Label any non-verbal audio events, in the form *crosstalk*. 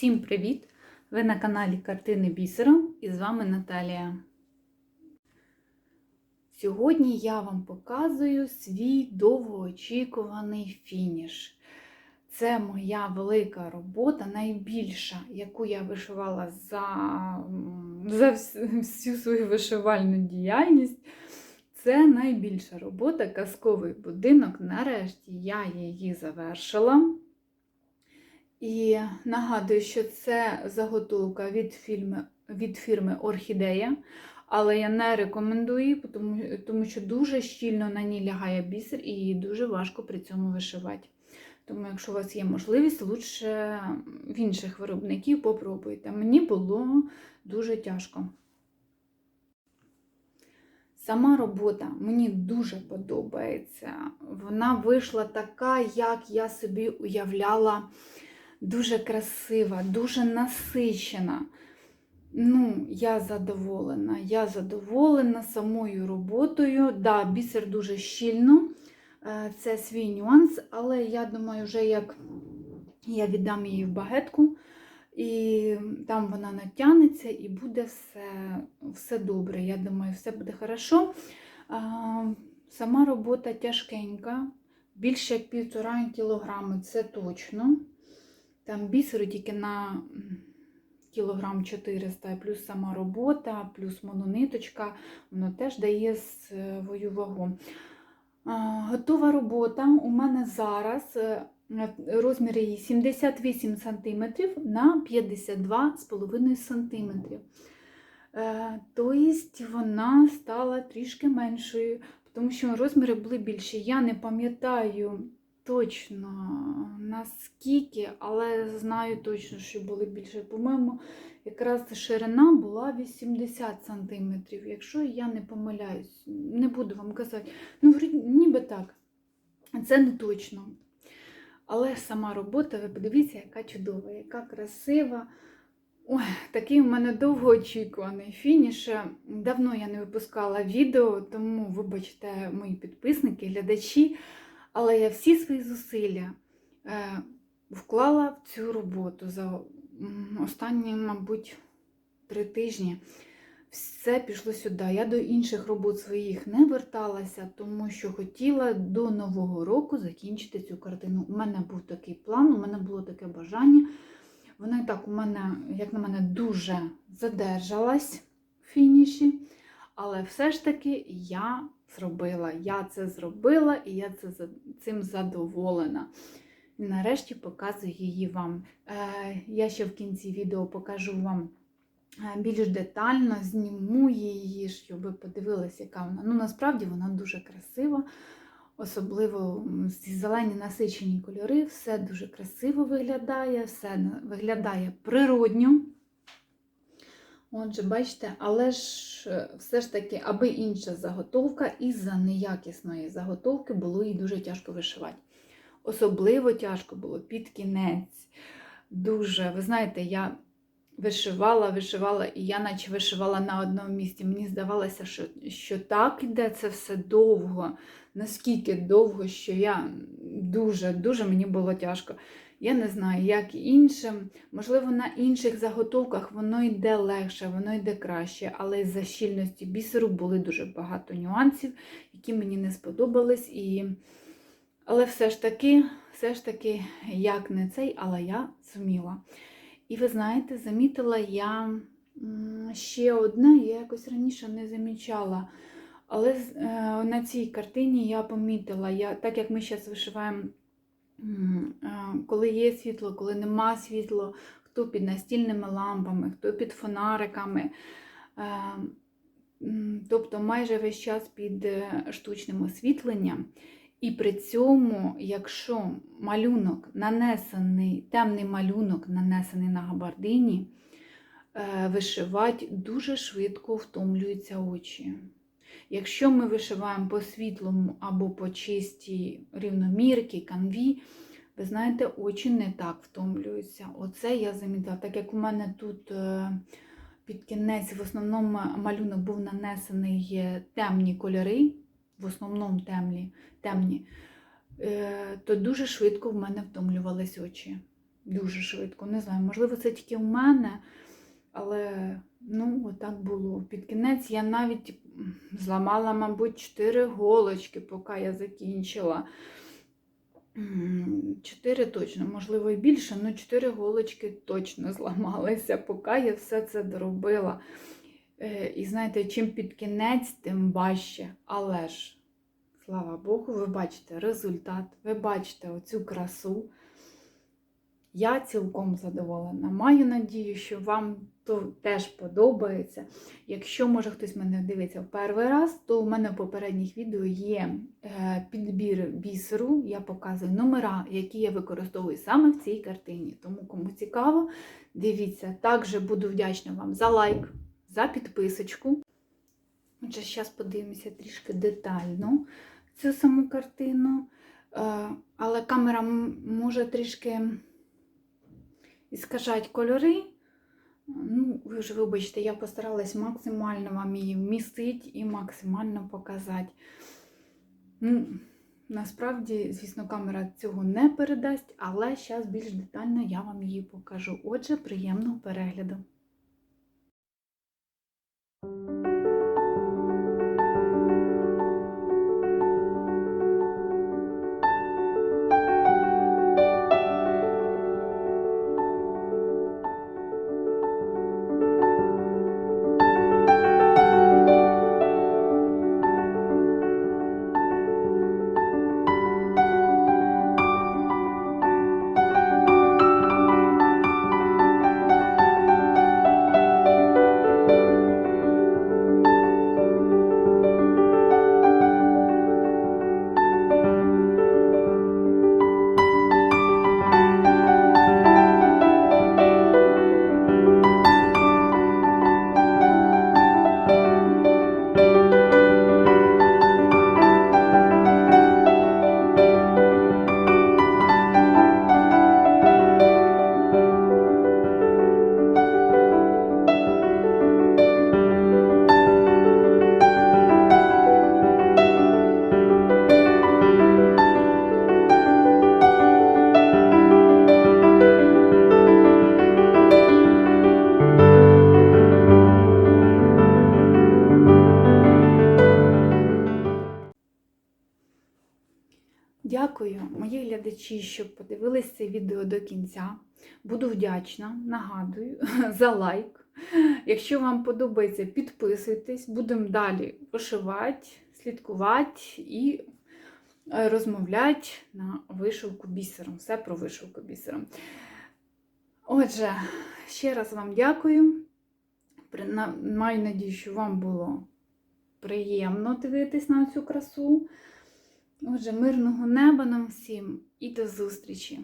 Всім привіт! Ви на каналі Картини Бісером і з вами Наталія. Сьогодні я вам показую свій довгоочікуваний фініш. Це моя велика робота, найбільша, яку я вишивала за, за всю свою вишивальну діяльність. Це найбільша робота казковий будинок. Нарешті я її завершила. І нагадую, що це заготовка від фірми, від фірми Орхідея, але я не рекомендую тому, тому що дуже щільно на ній лягає бісер і її дуже важко при цьому вишивати. Тому, якщо у вас є можливість, лучше в інших виробників попробуйте. Мені було дуже тяжко. Сама робота мені дуже подобається. Вона вийшла така, як я собі уявляла дуже красива, дуже насичена. Ну, я задоволена. Я задоволена самою роботою. Да, бісер дуже щільно, е, це свій нюанс, але я думаю, вже як я віддам її в багетку, і там вона натягнеться і буде все все добре. Я думаю, все буде хорошо. Сама робота тяжкенька, більше півтора кілограми, це точно. Там бісеру тільки на кілограм 400, плюс сама робота, плюс монониточка, воно теж дає свою вагу. Готова робота у мене зараз розмір її 78 см на 52,5 см. Тобто вона стала трішки меншою, тому що розміри були більші. Я не пам'ятаю точно наскільки, але знаю точно, що були більше. По-моєму, якраз ширина була 80 см. Якщо я не помиляюсь, не буду вам казати. Ну, ніби так. Це не точно. Але сама робота, ви подивіться, яка чудова, яка красива. Ой, такий у мене довгоочікуваний фініш. Давно я не випускала відео, тому, вибачте, мої підписники, глядачі. Але я всі свої зусилля вклала в цю роботу за останні, мабуть, три тижні. Все пішло сюди. Я до інших робот своїх не верталася, тому що хотіла до Нового року закінчити цю картину. У мене був такий план, у мене було таке бажання. Вона і так у мене, як на мене, дуже задержалась в фініші. Але все ж таки я зробила. Я це зробила і я це, цим задоволена. Нарешті показую її вам. Е, Я ще в кінці відео покажу вам е, більш детально, зніму її, щоб ви подивилися, яка вона. Ну, насправді вона дуже красива. Особливо ці зелені насичені кольори, все дуже красиво виглядає, все виглядає природньо. Отже, бачите, але ж е, все ж таки, аби інша заготовка, із-за неякісної заготовки було їй дуже тяжко вишивати. Особливо тяжко було під кінець. Дуже, ви знаєте, я вишивала, вишивала, і я наче вишивала на одному місці. Мені здавалося, що що так іде це все довго, наскільки довго, що я дуже-дуже мені було тяжко. Я не знаю, як іншим. Можливо, на інших заготовках воно йде легше, воно йде краще, але з-за щільності бісеру були дуже багато нюансів, які мені не сподобались. І... Але все ж таки, все ж таки, як не цей, але я зуміла. І ви знаєте, замітила я ще одне, я якось раніше не замічала. Але е, на цій картині я помітила, я, так як ми зараз вишиваємо коли є світло, коли нема світла, хто під настільними лампами, хто під фонариками. Тобто майже весь час під е, штучним освітленням. І при цьому, якщо малюнок нанесений, темний малюнок нанесений на габардині, е, вишивати дуже швидко втомлюються очі. Якщо ми вишиваємо по світлому або по чистій рівномірки, канві, ви знаєте, очі не так втомлюються. Оце я замітила, так як у мене тут е, під кінець в основному малюнок був нанесений темні кольори, в основному темні, темні, то дуже швидко в мене втомлювались очі. дуже швидко. Не знаю, можливо, це тільки в мене, але ну, отак було. Під кінець я навіть зламала, мабуть, 4 голочки, поки я закінчила. Чотири точно, можливо, і більше, але чотири голочки точно зламалися, поки я все це доробила. Е, І знаєте, чим під кінець, тим важче. Але ж, слава Богу, ви бачите результат, ви бачите оцю красу. Я цілком задоволена. Маю надію, що вам то теж подобається. Якщо, може, хтось мене дивиться в перший раз, то у мене в попередніх відео є е, підбір бісеру. Я показую номера, які я використовую саме в цій картині. Тому, кому цікаво, дивіться. Також буду вдячна вам за лайк, за підписочку. Отже, зараз подивимося трішки детально цю саму картину. Е, Але камера може трішки іскажати кольори. Ну, ви ж вибачте, я постаралась максимально вам її вмістити і максимально показати. Ну, насправді, звісно, камера цього не передасть, але зараз більш детально я вам її покажу. Отже, приємного перегляду. Глядачі, що подивились це відео до кінця. Буду вдячна, нагадую, *laughs* за лайк. Якщо вам подобається, підписуйтесь, будемо далі вишивати, слідкувати і е, розмовляти на вишивку бісером. Все про вишивку бісером. Отже, ще раз вам дякую. Маю надію, що вам було приємно дивитись на цю красу. Отже, мирного неба нам всім і до зустрічі!